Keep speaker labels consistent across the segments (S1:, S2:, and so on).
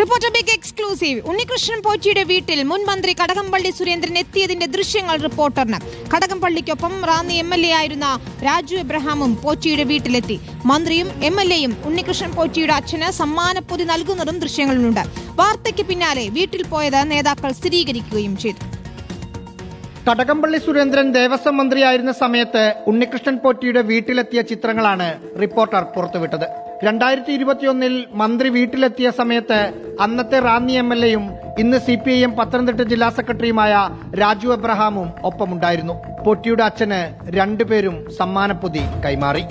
S1: Reporter big exclusive. Unnikrishnan പോറ്റിയുടെ വീട്ടിൽ മുൻ മന്ത്രി കടകംപള്ളി സുരേന്ദ്രൻ എത്തിയതിന്റെ ദൃശ്യങ്ങൾ റിപ്പോർട്ടറിന്. കടകംപള്ളിക്കൊപ്പം റാന്നി എം എൽ എ ആയിരുന്ന രാജു എബ്രഹാമും പോറ്റിയുടെ വീട്ടിലെത്തി. മന്ത്രിയും എം എൽ എയും ഉണ്ണികൃഷ്ണൻ പോറ്റിയുടെ അച്ഛന് സമ്മാനപ്പൊതി നൽകുന്നതും ദൃശ്യങ്ങളിലുണ്ട്. വാർത്തയ്ക്ക് പിന്നാലെ വീട്ടിൽ പോയത് നേതാക്കൾ സ്ഥിരീകരിക്കുകയും ചെയ്തു.
S2: കടകംപള്ളി സുരേന്ദ്രൻ ദേവസ്വം മന്ത്രിയായിരുന്ന സമയത്ത് ഉണ്ണികൃഷ്ണൻ പോറ്റിയുടെ വീട്ടിലെത്തിയ ചിത്രങ്ങളാണ് റിപ്പോർട്ടർ പുറത്തുവിട്ടത്. രണ്ടായിരത്തി ഇരുപത്തിയൊന്നിൽ മന്ത്രി വീട്ടിലെത്തിയ സമയത്ത് അന്നത്തെ റാന്നി എം എൽ എയും ഇന്ന് C P I M Pathanamthitta ജില്ലാ സെക്രട്ടറിയുമായ രാജു എബ്രഹാമും ഒപ്പമുണ്ടായിരുന്നു. പൊട്ടിയുടെ അച്ഛന് രണ്ടുപേരും സമ്മാനപ്പൊതി കൈമാറി.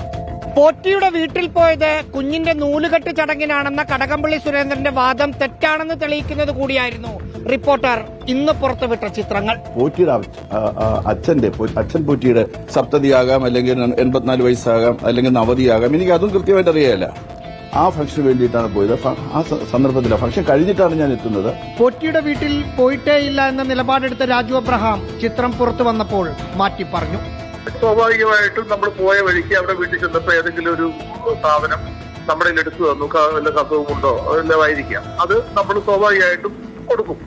S2: പോറ്റിയുടെ വീട്ടിൽ പോയത് കുഞ്ഞിന്റെ നൂലുകെട്ട് ചടങ്ങിനാണെന്ന കടകംപള്ളി സുരേന്ദ്രന്റെ വാദം തെറ്റാണെന്ന് തെളിയിക്കുന്നത് കൂടിയായിരുന്നു റിപ്പോർട്ടർ ഇന്ന് പുറത്തുവിട്ട ചിത്രങ്ങൾ.
S3: പോറ്റിയുടെ അച്ഛന്റെ അച്ഛൻ പോറ്റിയുടെ സപ്തതിയാകാം അല്ലെങ്കിൽ എൺപത്തിനാല് വയസ്സാകാം അല്ലെങ്കിൽ നവതിയാകാം. എനിക്ക് അതും കൃത്യമായിട്ട് അറിയാല്ല ആ ഫംഗ്ഷന് വേണ്ടിയിട്ടാണ് പോയത്. ആ സന്ദർഭത്തിൽ ഫംഗ്ഷൻ കഴിഞ്ഞിട്ടാണ് ഞാൻ എത്തുന്നത്.
S2: പോറ്റിയുടെ വീട്ടിൽ പോയിട്ടേ ഇല്ല എന്ന നിലപാടെടുത്ത രാജു അബ്രഹാം ചിത്രം പുറത്തു വന്നപ്പോൾ മാറ്റി പറഞ്ഞു.
S4: സ്വാഭാവികമായിട്ടും നമ്മൾ പോയ വഴിക്ക് അവിടെ വീട്ടിൽ ചെന്നപ്പോ ഏതെങ്കിലും ഒരു സാധനം നമ്മുടെ എടുത്തു തന്നു. വല്ല കസവുമുണ്ടോ അതെല്ലാം ആയിരിക്കാം. അത് നമ്മൾ സ്വാഭാവികമായിട്ടും കൊടുക്കും.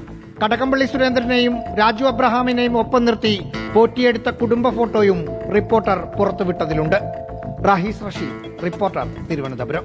S2: കടകംപള്ളി സുരേന്ദ്രനെയും രാജു അബ്രഹാമിനെയും ഒപ്പം നിർത്തി പോറ്റിയെടുത്ത കുടുംബ ഫോട്ടോയും റിപ്പോർട്ടർ പുറത്തുവിട്ടതിലുണ്ട്. റാഹിസ് റഷീദ് റിപ്പോർട്ടർ തിരുവനന്തപുരം.